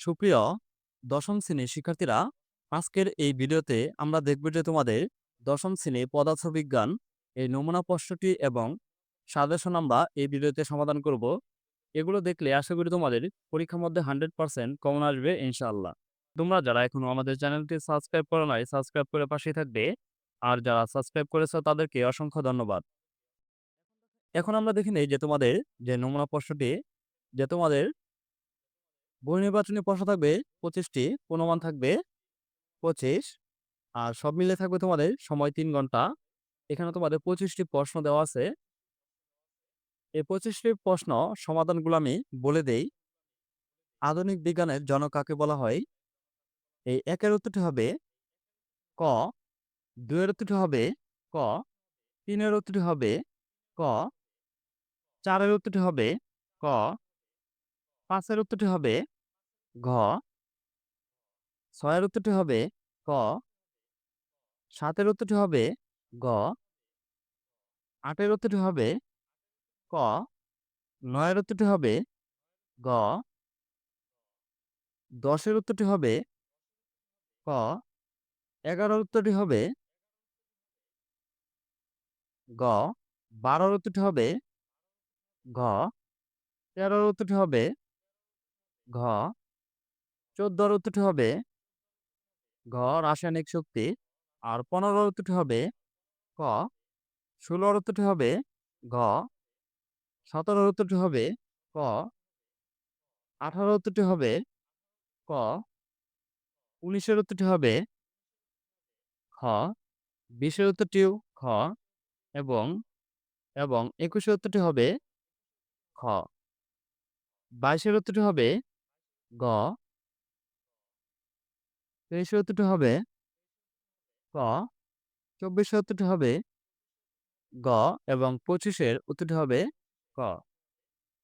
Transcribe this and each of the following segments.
সুপ্রিয় দশম শ্রেণির শিক্ষার্থীরা, আজকের এই ভিডিওতে আমরা দেখব যে তোমাদের দশম শ্রেণি পদার্থবিজ্ঞান এই নমুনা প্রশ্নটি এবং সাজেশন আমরা এই ভিডিওতে সমাধান করব। এগুলো দেখলে আশা করি তোমাদের পরীক্ষার মধ্যে হান্ড্রেড পার্সেন্ট কমন আসবে ইনশাআল্লাহ। তোমরা যারা এখনও আমাদের চ্যানেলটি সাবস্ক্রাইব করো নাই, সাবস্ক্রাইব করে পাশেই থাকবে। আর যারা সাবস্ক্রাইব করেছ, তাদেরকে অসংখ্য ধন্যবাদ। এখন আমরা দেখি নেই যে তোমাদের যে নমুনা প্রশ্নটি, যে তোমাদের বহু নির্বাচনী প্রশ্ন থাকবে পঁচিশটি, পূর্ণমান থাকবে পঁচিশ, আর সব মিলে থাকবে তোমাদের সময় তিন ঘণ্টা। এখানে তোমাদের পঁচিশটি প্রশ্ন দেওয়া আছে। এই পঁচিশটি প্রশ্ন সমাধানগুলো আমি বলে দেই। আধুনিক বিজ্ঞানের জনক কাকে বলা হয়? এই একের উত্তরটি হবে ক, দুইয়ের উত্তরটি হবে ক, তিনের উত্তরটি হবে ক, চারের উত্তরটি হবে ক। পাঁচের উত্তরটি হবে ঘ। ছয়ের উত্তরটি হবে ক। সাতের উত্তরটি হবে গ। আটের উত্তরটি হবে ক। নয়ের উত্তরটি হবে গ। দশের উত্তরটি হবে ক। এগারোর উত্তরটি হবে গ। বারোর উত্তরটি হবে ঘ। তেরোর উত্তরটি হবে ঘ চোদ্দোর উত্তরটি হবে ঘ, রাসায়নিক শক্তি। আর পনেরোর উত্তরটি হবে ক ষোলোর উত্তরটি হবে ঘ সতেরোর উত্তরটি হবে ক, আঠারো উত্তরটি হবে ক উনিশের উত্তরটি হবে খ বিশের উত্তরটিও খ এবং এবং একুশের উত্তরটি হবে খ। বাইশের উত্তরটি হবে গ তেইশের উত্তরটি হবে ক চব্বিশের উত্তরটি হবে গ এবং পঁচিশের উত্তরটি হবে ক।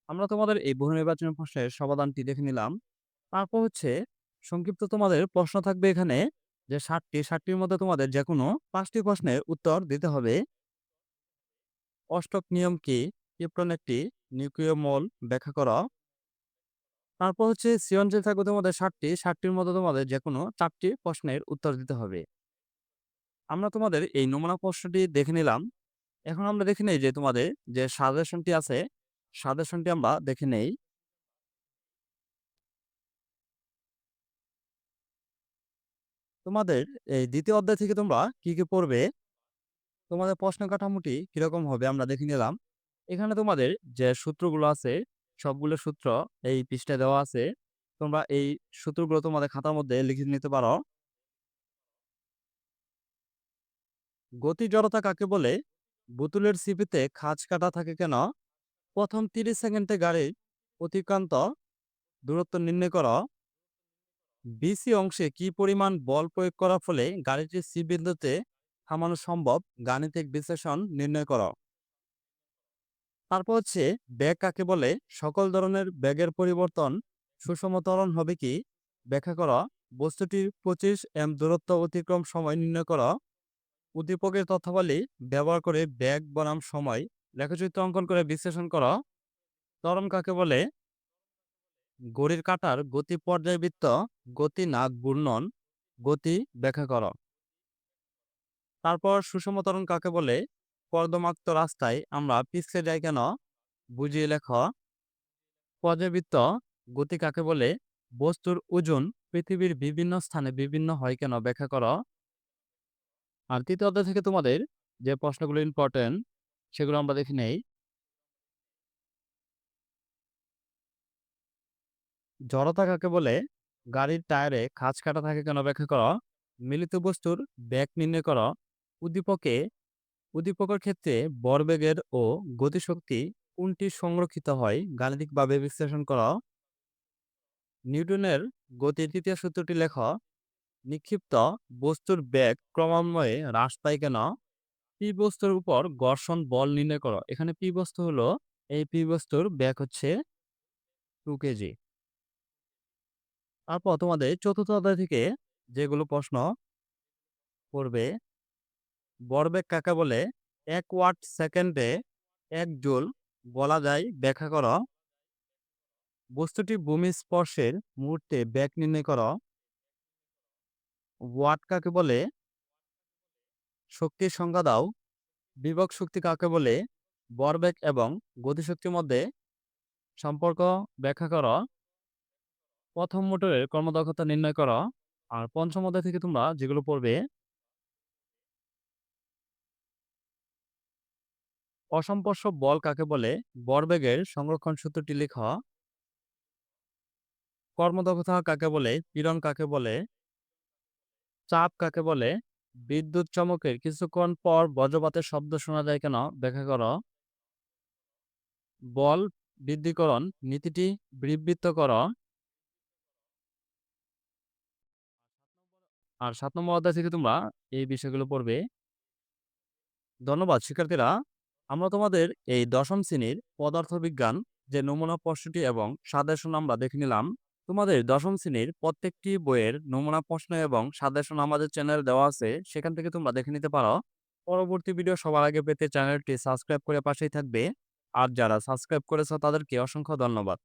আমরা তোমাদের এই বহু নির্বাচনী প্রশ্নের সমাধানটি দেখে নিলাম। তারপর হচ্ছে সংক্ষিপ্ত তোমাদের প্রশ্ন থাকবে এখানে যে ষাটটি, ষাটটির মধ্যে তোমাদের যে কোনো পাঁচটি প্রশ্নের উত্তর দিতে হবে। অষ্টক নিয়ম কি? কিপ্টন একটি নিউক্লিয় মল ব্যাখ্যা করা। তারপর হচ্ছে সৃজনশীল থাকবে তোমাদের ষাটটি, ষাটটির মধ্যে তোমাদের যে কোনো চারটি প্রশ্নের উত্তর দিতে হবে। আমরা তোমাদের এই নমুনা প্রশ্নটি দেখে নিলাম। এখন আমরা দেখে নেই যে তোমাদের যে সাজেশনটি আছে, সাজেশনটি আমরা দেখে নেই। তোমাদের এই দ্বিতীয় অধ্যায় থেকে তোমরা কি কি পড়বে, তোমাদের প্রশ্ন কাঠামোটি কীরকম হবে আমরা দেখে নিলাম। এখানে তোমাদের যে সূত্রগুলো আছে সবগুলো সূত্র এই পৃষ্ঠায় দেওয়া আছে। তোমরা এই সূত্রগুলো তোমাদের খাতার মধ্যে লিখে নিতে পারো। গতি জড়তা কাকে বলে? বোতলের সিপিতে খাঁজ কাটা থাকে কেন? প্রথম তিরিশ সেকেন্ডে গাড়ির অতিক্রান্ত, দূরত্ব নির্ণয় করো। বিসি অংশে কি পরিমাণ বল প্রয়োগ করার ফলে গাড়িটির সি বিন্দুতে থামানো সম্ভব? গাণিতিক বিশ্লেষণ নির্ণয় করো। তারপর হচ্ছে ব্যাগ কাকে বলে? সকল ধরনের ব্যাগের পরিবর্তন সুষম ত্বরণ হবে কি? ব্যাখ্যা করা। বস্তুটির পঁচিশ এম দূরত্ব অতিক্রম সময় নির্ণয় করা। উদ্দীপকের তথ্যাবলী ব্যবহার করে ব্যাগ বনাম সময় রেখাচিত্র অঙ্কন করে বিশ্লেষণ করা। ত্বরণ কাকে বলে? ঘড়ির কাটার গতি পর্যায়বৃত্ত, গতি না ঘূর্ণন, গতি ব্যাখ্যা করা। তারপর সুষম ত্বরণ কাকে বলে? কর্দমাক্ত রাস্তায় আমরা পিছলে যাই কেন? বুঝিয়ে লেখ। পর্যাবৃত্ত গতি কাকে বলে? বস্তুর ওজন পৃথিবীর বিভিন্ন স্থানে বিভিন্ন হয় কেন? ব্যাখ্যা কর। আর তৃতীয় অধ্যায় থেকে তোমাদের যে প্রশ্নগুলো ইম্পর্টেন্ট সেগুলো আমরা দেখে নেই। জড়তা কাকে বলে? গাড়ির টায়ারে খাঁজ কাটা থাকে কেন? ব্যাখ্যা কর। মিলিত বস্তুর ব্যাগ নির্ণয় কর। উদ্দীপকে উদ্দীপকের ক্ষেত্রে বরবেগের ও গতিশক্তি কোনটি সংরক্ষিত হয়? গাণিতিকভাবে বিশ্লেষণ করা নিউটনের গতির তৃতীয় সূত্রটি লেখ। নিক্ষিপ্ত বস্তুর ব্যাগ ক্রমান্বয়ে হ্রাস পায় কেন? পি বস্তুর উপর ঘর্ষণ বল নির্ণয় করো। এখানে পি বস্তু হলো, এই পি বস্তুর ব্যাগ হচ্ছে টু কেজি। তারপর তোমাদের চতুর্থ অধ্যায় থেকে যেগুলো প্রশ্ন পড়বে বরবেগ কাকে বলে? এক ওয়াট সেকেন্ডে এক জুল বলা যায়, ব্যাখ্যা কর। বস্তুটি ভূমি স্পর্শের মুহূর্তে ব্যাগ নির্ণয় করো। ওয়াট কাকে বলে? শক্তির সংজ্ঞা দাও। বিভক শক্তি কাকে বলে? ভরবেগ এবং গতিশক্তির মধ্যে সম্পর্ক ব্যাখ্যা কর। প্রথম মোটরের কর্মদক্ষতা নির্ণয় করো। আর পঞ্চম অধ্যায় থেকে তোমরা যেগুলো পড়বে অসম্পর্শ বল কাকে বলে? ভরবেগের সংরক্ষণ সূত্রটি লিখ। কর্মদক্ষতা কাকে বলে? পীড়ন কাকে বলে? চাপ কাকে বলে? বিদ্যুৎ চমকের কিছুক্ষণ পর বজ্রপাতের শব্দ শোনা যায় কেন? ব্যাখ্যা করো। বল বৃদ্ধিকরণ নীতিটি বিবৃত কর। আর সাত নম্বর অধ্যায় থেকে তোমরা এই বিষয়গুলো পড়বে। ধন্যবাদ, শিক্ষার্থীরা। আমরা তোমাদের এই দশম শ্রেণির পদার্থবিজ্ঞান যে নমুনা প্রশ্নটি এবং সাদেশন আমরা দেখে নিলাম, তোমাদের দশম শ্রেণির প্রত্যেকটি বইয়ের নমুনা প্রশ্ন এবং সাদেশন আমাদের চ্যানেল দেওয়া আছে, সেখান থেকে তোমরা দেখে নিতে পারো। পরবর্তী ভিডিও সবার আগে পেতে চ্যানেলটি সাবস্ক্রাইব করে পাশেই থাকবে। আর যারা সাবস্ক্রাইব করেছ তাদেরকে অসংখ্য ধন্যবাদ।